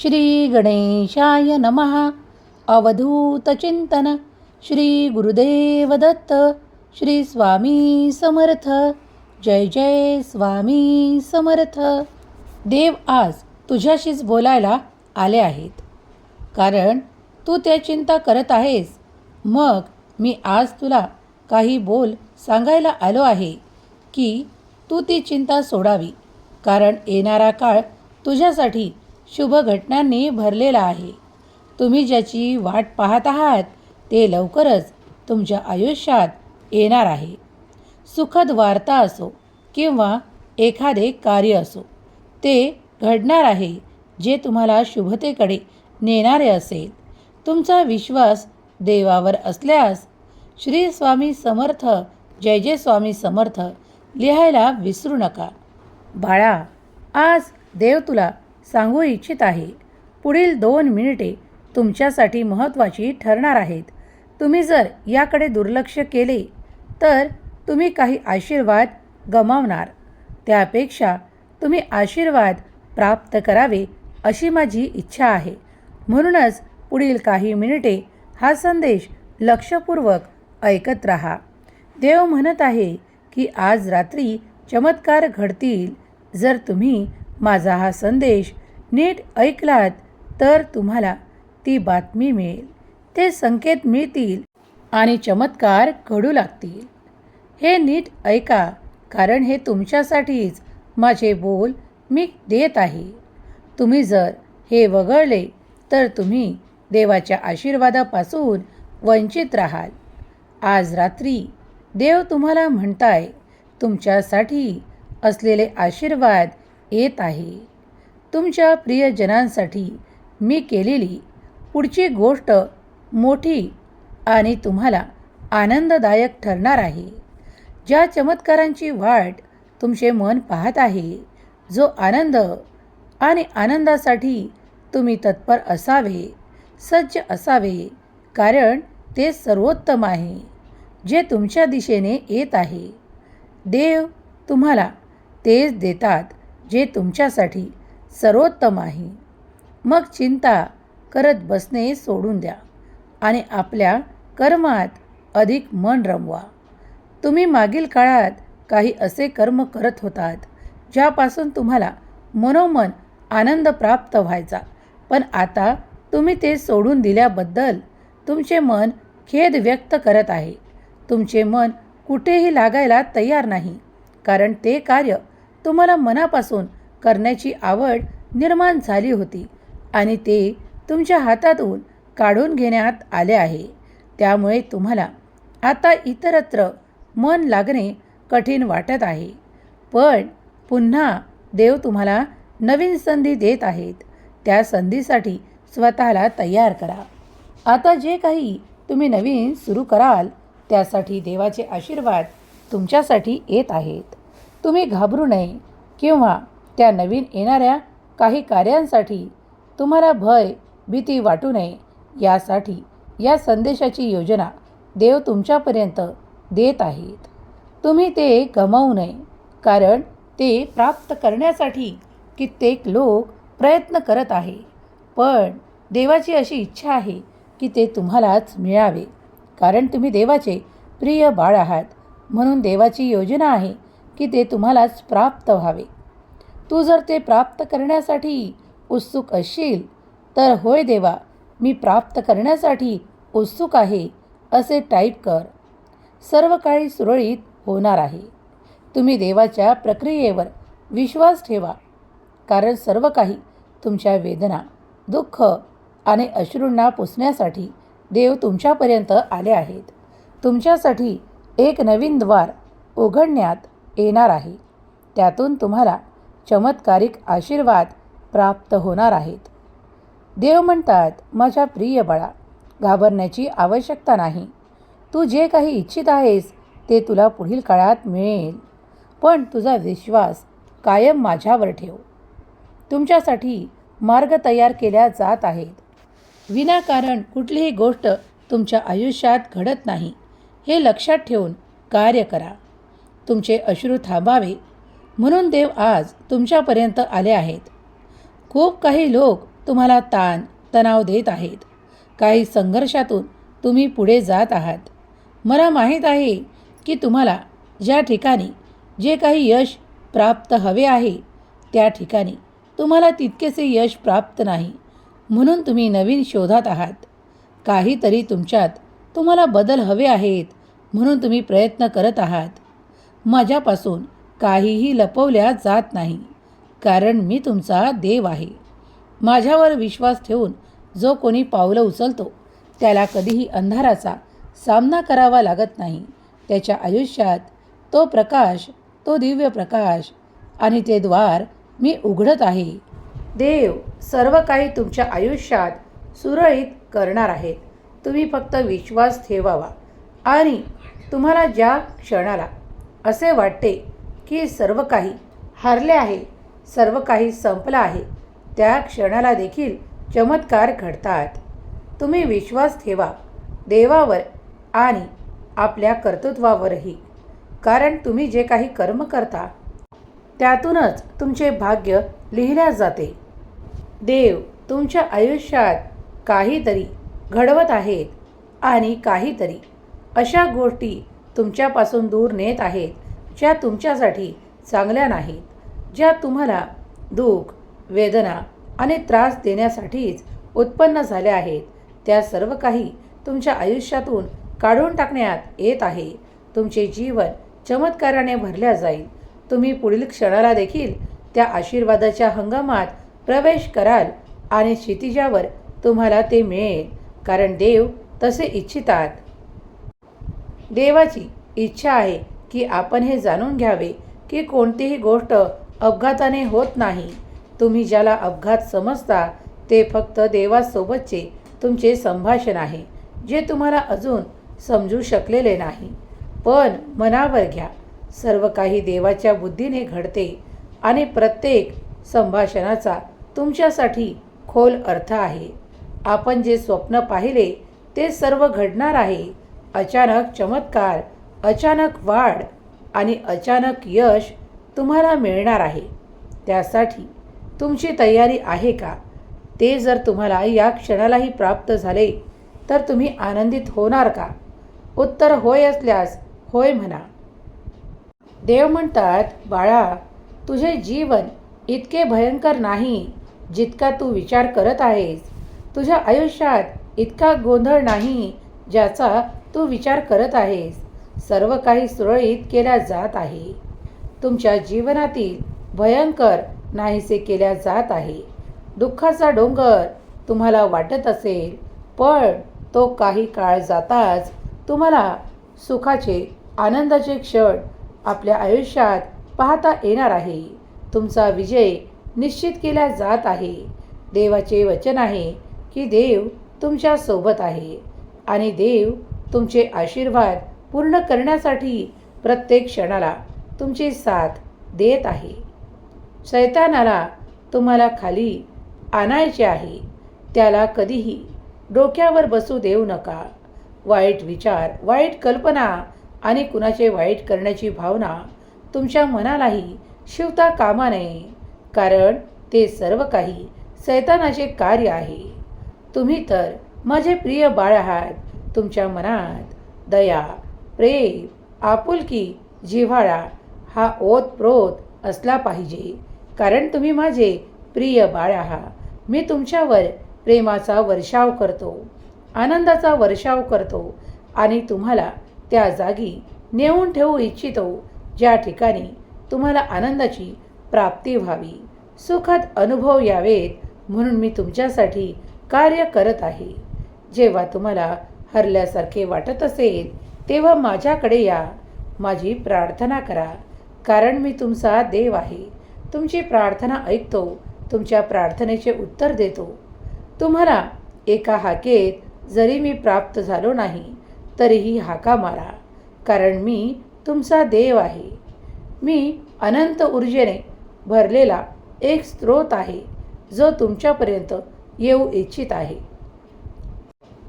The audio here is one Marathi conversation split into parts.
श्री गणेशाय नमः अवधूतचिंतन श्री गुरुदेव दत्त. श्री स्वामी समर्थ. जय जय स्वामी समर्थ. देव आज तुझ्याशीच बोलायला आले आहेत. कारण तू त्या चिंता करत आहेस. मग मी आज तुला काही बोल सांगायला आलो आहे की तू ती चिंता सोडावी. कारण येणारा काळ तुझ्यासाठी शुभ घटनांनी भरलेला आहे. तुम्ही ज्याची वाट पाहत आहात ते लवकरच तुमच्या आयुष्यात येणार आहे. सुखद वार्ता असो किंवा एखादे कार्य असो ते घडणार आहे जे तुम्हाला शुभतेकडे नेणारे असेल. तुमचा विश्वास देवावर असल्यास श्री स्वामी समर्थ जय जय स्वामी समर्थ लिहायला विसरू नका. बाळा आज देव तुला सांगू इच्छित आहे. पुढील दोन मिनिटे तुमच्यासाठी महत्त्वाची ठरणार आहेत. तुम्ही जर याकडे दुर्लक्ष केले तर तुम्ही काही आशीर्वाद गमावणार. त्यापेक्षा तुम्ही आशीर्वाद प्राप्त करावे अशी माझी इच्छा आहे. म्हणूनच पुढील काही मिनिटे हा संदेश लक्षपूर्वक ऐकत राहा. देव म्हणत आहे की आज रात्री चमत्कार घडतील जर तुम्ही माझा हा संदेश नीट ऐकलात तर तुम्हाला ती बातमी मिळेल. ते संकेत मिळतील आणि चमत्कार घडू लागतील. हे नीट ऐका कारण हे तुमच्यासाठीच माझे बोल मी देत आहे. तुम्ही जर हे वगळले तर तुम्ही देवाच्या आशीर्वादापासून वंचित राहाल. आज रात्री देव तुम्हाला म्हणताय तुमच्यासाठी असलेले आशीर्वाद येत आहे. तुमच्या प्रियजनांसाठी मी केलेली पुढची गोष्ट मोठी आणि तुम्हाला आनंददायक ठरणार आहे. ज्या चमत्कारांची वाट तुमचे मन पाहत आहे जो आनंद आणि आनंदासाठी तुम्ही तत्पर असावे सज्ज असावे कारण ते सर्वोत्तम आहे जे तुमच्या दिशेने येत आहे. देव तुम्हाला तेच देतात जे तुमच्यासाठी सर्वोत्तम आहे. मग चिंता करत बसणे सोडून द्या आणि आपल्या कर्मात अधिक मन रमवा. तुम्ही मागील काळात काही असे कर्म करत होतात ज्यापासून तुम्हाला मनोमन आनंद प्राप्त व्हायचा. पण आता तुम्ही ते सोडून दिल्याबद्दल तुमचे मन खेद व्यक्त करत आहे. तुमचे मन कुठेही लागायला तयार नाही कारण ते कार्य तुम्हाला मनापासून करण्याची आवड निर्माण झाली होती आणि ते तुमच्या हातातून काढून घेण्यात आले आहे. त्यामुळे तुम्हाला आता इतरत्र मन लागणे कठीण वाटत आहे. पण पुन्हा देव तुम्हाला नवीन संधी देत आहेत. त्या संधीसाठी स्वतःला तयार करा. आता जे काही तुम्ही नवीन सुरू कराल त्यासाठी देवाचे आशीर्वाद तुमच्यासाठी येत आहेत. तुम्ही घाबरू नये किंवा त्या नवीन येणाऱ्या काही कार्यांसाठी तुम्हाला भय भीती वाटू नये. यासाठी या संदेशाची योजना देव तुमच्यापर्यंत देत आहेत. तुम्ही ते गमावू नये कारण ते प्राप्त करण्यासाठी कित्येक लोक प्रयत्न करत आहे. पण देवाची अशी इच्छा आहे की ते तुम्हालाच मिळावे कारण तुम्ही देवाचे प्रिय बाळ आहात. म्हणून देवाची योजना आहे की ते तुम्हालाच प्राप्त व्हावे. तू जर ते प्राप्त करण्यासाठी उत्सुक असशील तर होय देवा मी प्राप्त करण्यासाठी उत्सुक आहे असे टाईप कर. सर्व काही सुरळीत होणार आहे. तुम्ही देवाच्या प्रक्रियेवर विश्वास ठेवा कारण सर्व काही तुमच्या वेदना दुःख आणि अश्रूंना पुसण्यासाठी देव तुमच्यापर्यंत आले आहेत. तुमच्यासाठी एक नवीन द्वार उघडण्यात येणार आहे. त्यातून तुम्हाला चमत्कारिक आशीर्वाद प्राप्त होणार आहेत. देव म्हणतात माझ्या प्रिय बाळा घाबरण्याची आवश्यकता नाही. तू जे काही इच्छित आहेस ते तुला पुढील काळात मिळेल. पण तुझा विश्वास कायम माझ्यावर ठेव. तुमच्यासाठी मार्ग तयार केल्या जात आहेत. विनाकारण कुठलीही गोष्ट तुमच्या आयुष्यात घडत नाही. हे लक्षात ठेवून कार्य करा. तुमचे अश्रू थांबावे म्हणून देव आज तुमच्यापर्यंत आले आहेत. खूप काही लोक तुम्हाला ताण तणाव देत आहेत. काही संघर्षातून तुम्ही पुढे जात आहात. मला माहीत आहे की तुम्हाला ज्या ठिकाणी जे काही यश प्राप्त हवे आहे त्या ठिकाणी तुम्हाला तितकेसे यश प्राप्त नाही म्हणून तुम्ही नवीन शोधात आहात. काहीतरी तुमच्यात तुम्हाला बदल हवे आहेत म्हणून तुम्ही प्रयत्न करत आहात. माझ्यापासून काहीही लपवल्या जात नाही कारण मी तुमचा देव आहे. माझ्यावर विश्वास ठेवून जो कोणी पावलं उचलतो त्याला कधीही अंधाराचा सामना करावा लागत नाही. त्याच्या आयुष्यात तो प्रकाश तो दिव्य प्रकाश आणि ते द्वार मी उघडत आहे. देव सर्व काही तुमच्या आयुष्यात सुरळीत करणार आहेत. तुम्ही फक्त विश्वास ठेवावा आणि तुम्हाला ज्या क्षणाला असे वाटते की सर्व काही हारले आहे सर्व काही संपलं आहे. त्या क्षणाला देखील चमत्कार घडतात. तुम्ही विश्वास ठेवा. देवावर आणि आपल्या कर्तृत्वावरही. कारण तुम्ही जे काही कर्म करता त्यातूनच तुमचे भाग्य लिहिल्या जाते. देव तुमच्या आयुष्यात काहीतरी घडवत आहेत आणि काहीतरी अशा गोष्टी तुमच्यापासून दूर नेत आहेत ज्या तुमच्यासाठी चांगल्या नाहीत ज्या तुम्हाला दुःख वेदना आणि त्रास देण्यासाठीच उत्पन्न झाल्या आहेत त्या सर्व काही तुमच्या आयुष्यातून काढून टाकण्यात येत आहे. तुमचे जीवन चमत्काराने भरल्या जाईल. तुम्ही पुढील क्षणाला देखील त्या आशीर्वादाच्या हंगामात प्रवेश कराल आणि क्षितिजावर तुम्हाला ते मिळेल कारण देव तसे इच्छितात. देवाची इच्छा आहे की आपण हे जाणून घ्यावे की कोणतीही गोष्ट अपघाताने होत नाही. तुम्ही ज्याला अपघात समजता ते फक्त देवासोबतचे तुमचे संभाषण आहे जे तुम्हाला अजून समजू शकलेले नाही. पण मनावर घ्या सर्व काही देवाच्या बुद्धीने घडते आणि प्रत्येक संभाषणाचा तुमच्यासाठी खोल अर्थ आहे. आपण जे स्वप्न पाहिले ते सर्व घडणार आहे. अचानक चमत्कार अचानक वाढ आणि अचानक यश तुम्हाला मिळणार आहे. त्यासाठी तुमची तयारी आहे का? ते जर तुम्हाला या क्षणालाही प्राप्त झाले तर तुम्ही आनंदित होणार का? उत्तर होय असल्यास होय म्हणा. देव म्हणतात बाळा तुझे जीवन इतके भयंकर नाही जितका तू विचार करत आहेस. तुझ्या आयुष्यात इतका गोंधळ नाही ज्याचा तू विचार करत आहेस. सर्व काही सुरळीत केल्या जात आहे. तुमच्या जीवनातील भयंकर नाहीसे केल्या जात आहे. दुःखाचा डोंगर तुम्हाला वाटत असेल पण तो काही काळ जाताच तुम्हाला सुखाचे आनंदाचे क्षण आपल्या आयुष्यात पाहता येणार आहे. तुमचा विजय निश्चित केला जात आहे. देवाचे वचन आहे की देव तुमच्यासोबत आहे आणि देव तुमचे आशीर्वाद पूर्ण करण्यासाठी प्रत्येक क्षणाला तुमची साथ देत आहे. शैतानाला तुम्हाला खाली आणायचे आहे. त्याला कधीही डोक्यावर बसू देऊ नका. वाईट विचार वाईट कल्पना आणि कुणाचे वाईट करण्याची भावना तुमच्या मनालाही शिवता कामा नये. कारण ते सर्व काही सैतानाचे कार्य आहे. तुम्ही तर माझे प्रिय बाळ आहात. तुमच्या मनात दया प्रेम आपुलकी जिव्हाळा हा ओतप्रोत असला पाहिजे. कारण तुम्ही माझे प्रिय बाळ आहात मी तुमच्यावर प्रेमाचा वर्षाव करतो आनंदाचा वर्षाव करतो आणि तुम्हाला त्या जागी नेऊन ठेवू इच्छितो ज्या ठिकाणी तुम्हाला आनंदाची प्राप्ती व्हावी. सुखद अनुभव यावेत म्हणून मी तुमच्यासाठी कार्य करत आहे. जेव्हा तुम्हाला हरल्यासारखे वाटत असेल तेव्हा माझ्याकडे या. माझी प्रार्थना करा कारण मी तुमचा देव आहे. तुमची प्रार्थना ऐकतो तुमच्या प्रार्थनेचे उत्तर देतो. तुम्हाला एका हाकेत जरी मी प्राप्त झालो नाही तरीही हाका मारा कारण मी तुमचा देव आहे. मी अनंत ऊर्जेने भरलेला एक स्रोत आहे जो तुमच्यापर्यंत येऊ इच्छित आहे.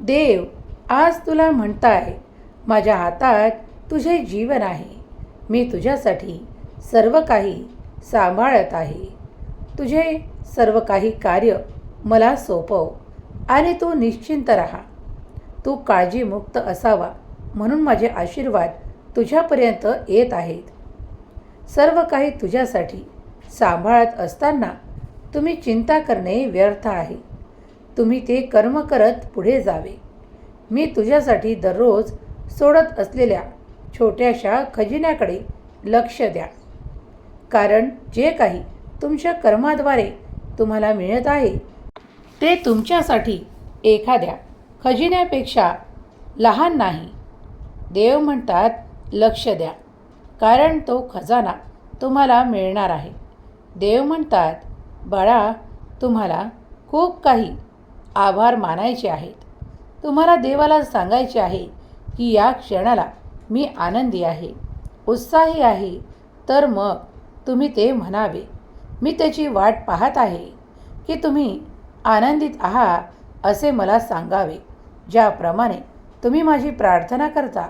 देव आज तुला म्हणताय माझ्या हातात तुझे जीवन आहे. मी तुझ्यासाठी सर्व काही सांभाळत आहे. तुझे सर्व काही कार्य मला सोपव आणि तू निश्चिंत राहा. तू काळजीमुक्त असावा म्हणून माझे आशीर्वाद तुझ्यापर्यंत येत आहेत. सर्व काही तुझ्यासाठी सांभाळत असताना तुम्ही चिंता करणे व्यर्थ आहे. तुम्ही ते कर्म करत पुढे जावे. मी तुझ्यासाठी दररोज सोडत असलेल्या छोट्याशा खजिन्याकडे लक्ष द्या. कारण जे काही तुमच्या कर्माद्वारे तुम्हाला मिळत आहे ते तुमच्यासाठी एखाद्या खजिन्यापेक्षा लहान नाही. देव म्हणतात लक्ष द्या कारण तो खजाना तुम्हाला मिळणार आहे. देव म्हणतात बाळा तुम्हाला खूप काही आभार मानायचे आहेत. तुम्हाला देवाला सांगायचे आहे की या क्षणाला मी आनंदी आहे उत्साही आहे. तर मग तुम्ही ते म्हणावे. मी त्याची वाट पाहत आहे की तुम्ही आनंदित आहात असे मला सांगावे ज्याप्रमाणे तुम्ही माझी प्रार्थना करता.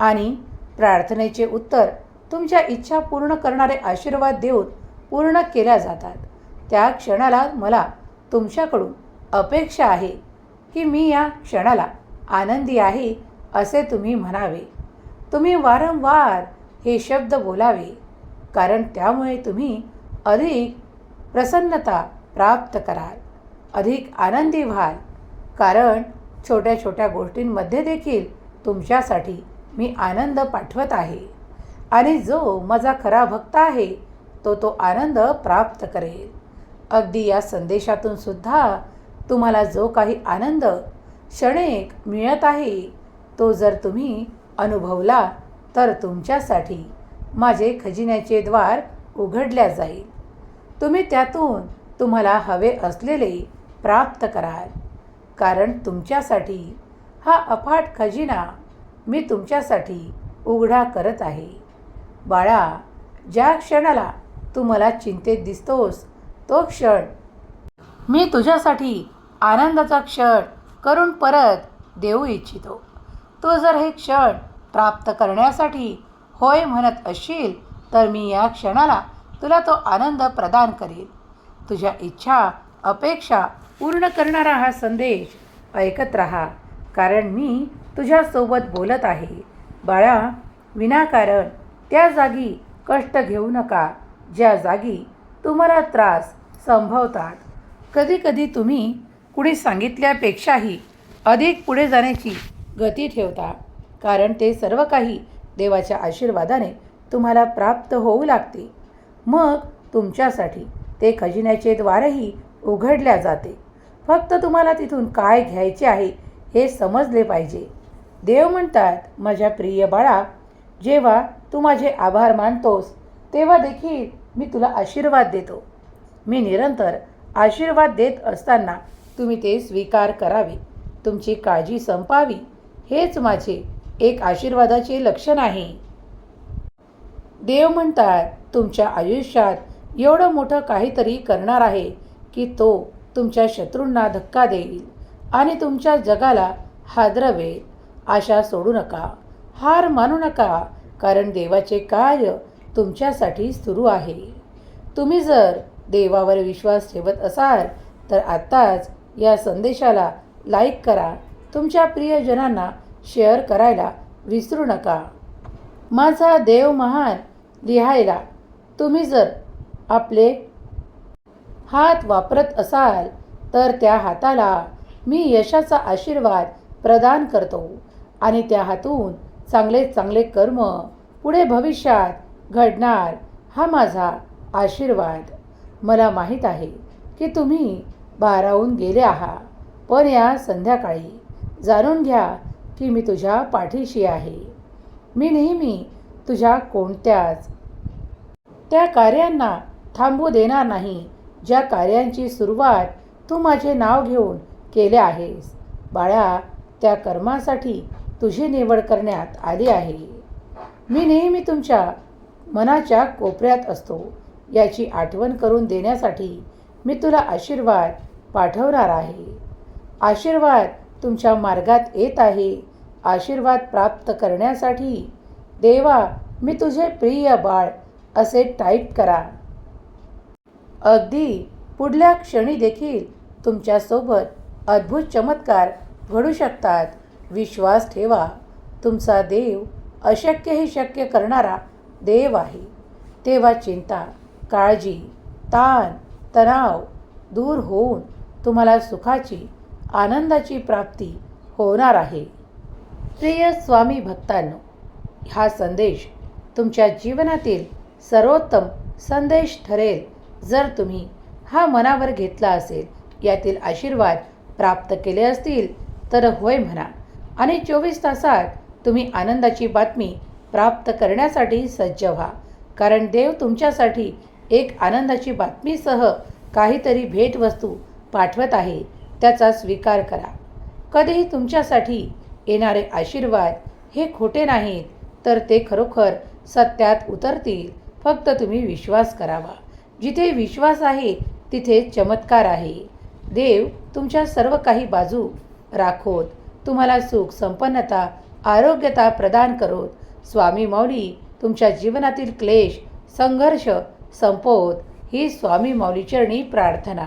आणि प्रार्थनेचे उत्तर तुमच्या इच्छा पूर्ण करणारे आशीर्वाद देऊन पूर्ण केल्या जातात. त्या क्षणाला मला तुमच्याकडून अपेक्षा आहे. की मी या क्षणाला आनंदी आहे असे तुम्ही म्हणावे. तुम्ही वारंवार हे शब्द बोलावे कारण त्यामुळे तुम्ही अधिक प्रसन्नता प्राप्त कराल अधिक आनंदी व्हाल. कारण छोट्या छोट्या गोष्टींमध्ये देखील तुमच्यासाठी मी आनंद पाठवत आहे. आणि जो माझा खरा भक्त आहे तो तो आनंद प्राप्त करेल. अगदी या संदेशातून सुद्धा तुम्हाला जो काही आनंद क्षणिक मिळत आहे तो जर तुम्ही अनुभवला तर तुमच्यासाठी माझे खजिन्याचे द्वार उघडल्या जाईल. तुम्ही त्यातून तुम्हाला हवे असलेले प्राप्त कराल. कारण तुमच्यासाठी हा अफाट खजिना मी तुमच्यासाठी उघडा करत आहे. बाळा ज्या क्षणाला तू मला चिंतेत दिसतोस तो क्षण मी तुझ्यासाठी आनंदाचा क्षण करून परत देऊ इच्छितो. तू जर हे क्षण प्राप्त करण्यासाठी होय म्हणत असशील तर मी या क्षणाला तुला तो आनंद प्रदान करेल तुझ्या इच्छा अपेक्षा पूर्ण करणारा हा संदेश ऐकत राहा कारण मी तुझ्यासोबत बोलत आहे. बाळा विनाकारण त्या जागी कष्ट घेऊ नका ज्या जागी तुम्हाला त्रास संभवतात. कधीकधी तुम्ही कुणी सांगितल्यापेक्षाही अधिक पुढे जाण्याची गती ठेवता. कारण ते सर्व काही देवाच्या आशीर्वादाने तुम्हाला प्राप्त होऊ लागते. मग तुमच्यासाठी ते खजिन्याचे द्वारही उघडल्या जाते. फक्त तुम्हाला तिथून काय घ्यायचे आहे हे समजले पाहिजे. देव म्हणतात माझ्या प्रिय बाळा जेव्हा तू माझे आभार मानतोस तेव्हा देखील मी तुला आशीर्वाद देतो. मी निरंतर आशीर्वाद देत असताना तुम्ही ते स्वीकार करावे. तुमची काळजी संपावी. हेच माझे एक आशीर्वादाचे लक्षण आहे. देव म्हणतात तुमच्या आयुष्यात एवढं मोठं काहीतरी करणार आहे की तो तुमच्या शत्रूंना धक्का देईल आणि तुमच्या जगाला हादरवेल. आशा सोडू नका. हार मानू नका कारण देवाचे कार्य तुमच्यासाठी सुरू आहे. तुम्ही जर देवावर विश्वास ठेवत असाल तर आत्ताच या संदेशाला लाईक करा. तुमच्या प्रियजनांना शेअर करायला विसरू नका. माझा देव महान लिहायला तुम्ही जर आपले हात वापरत असाल तर त्या हाताला मी यशाचा आशीर्वाद प्रदान करतो आणि त्या हातून चांगले चांगले कर्म पुढे भविष्यात घडणार हा माझा आशीर्वाद. मला माहीत आहे की तुम्ही भारावून गेले आहा. पण या संध्याकाळी जाणून घ्या की मी तुझ्या पाठीशी आहे. मी नेहमी तुझ्या कोणत्याच त्या कार्यांना थांबू देणार नाही ज्या कार्यांची सुरुवात तू माझे नाव घेऊन केले आहेस. बाळा त्या कर्मासाठी तुझी निवड करण्यात आली आहे. मी नेहमी तुमच्या मनाच्या कोपऱ्यात असतो. याची आठवण करून देण्यासाठी मी तुला आशीर्वाद पाठवणार आहे. आशीर्वाद तुमच्या मार्गात येत आहे. आशीर्वाद प्राप्त करण्यासाठी देवा मी तुझे प्रिय बाळ असे टाईप करा. अगदी पुढल्या क्षणी देखील तुमच्यासोबत अद्भुत चमत्कार घडू शकतात. विश्वास ठेवा. तुमचा देव अशक्यही शक्य करणारा देव आहे. तेव्हा चिंता काळजी ताण तणाव दूर होऊन तुम्हाला सुखाची आनंदाची प्राप्ती होणार आहे. प्रिय स्वामी भक्तांनो हा संदेश तुमच्या जीवनातील सर्वोत्तम संदेश ठरेल जर तुम्ही हा मनावर घेतला असेल. यातील आशीर्वाद प्राप्त केले असतील तर होय म्हणा आणि चोवीस तासात तुम्ही आनंदाची बातमी प्राप्त करण्यासाठी सज्ज व्हा. कारण देव तुमच्यासाठी एक आनंदाची बातमीसह काहीतरी भेटवस्तू पाठवत आहे त्याचा स्वीकार करा. कधीही तुमच्यासाठी येणारे आशीर्वाद हे खोटे नाहीत तर ते खरोखर सत्यात उतरतील. फक्त तुम्ही विश्वास करावा. जिथे विश्वास आहे तिथे चमत्कार आहे. देव तुमच्या सर्व काही बाजू राखोत तुम्हाला सुख संपन्नता आरोग्यता प्रदान करोत. स्वामी मौली तुमच्या जीवनातील क्लेश संघर्ष संपवत. ही स्वामी मौलीचरणी प्रार्थना.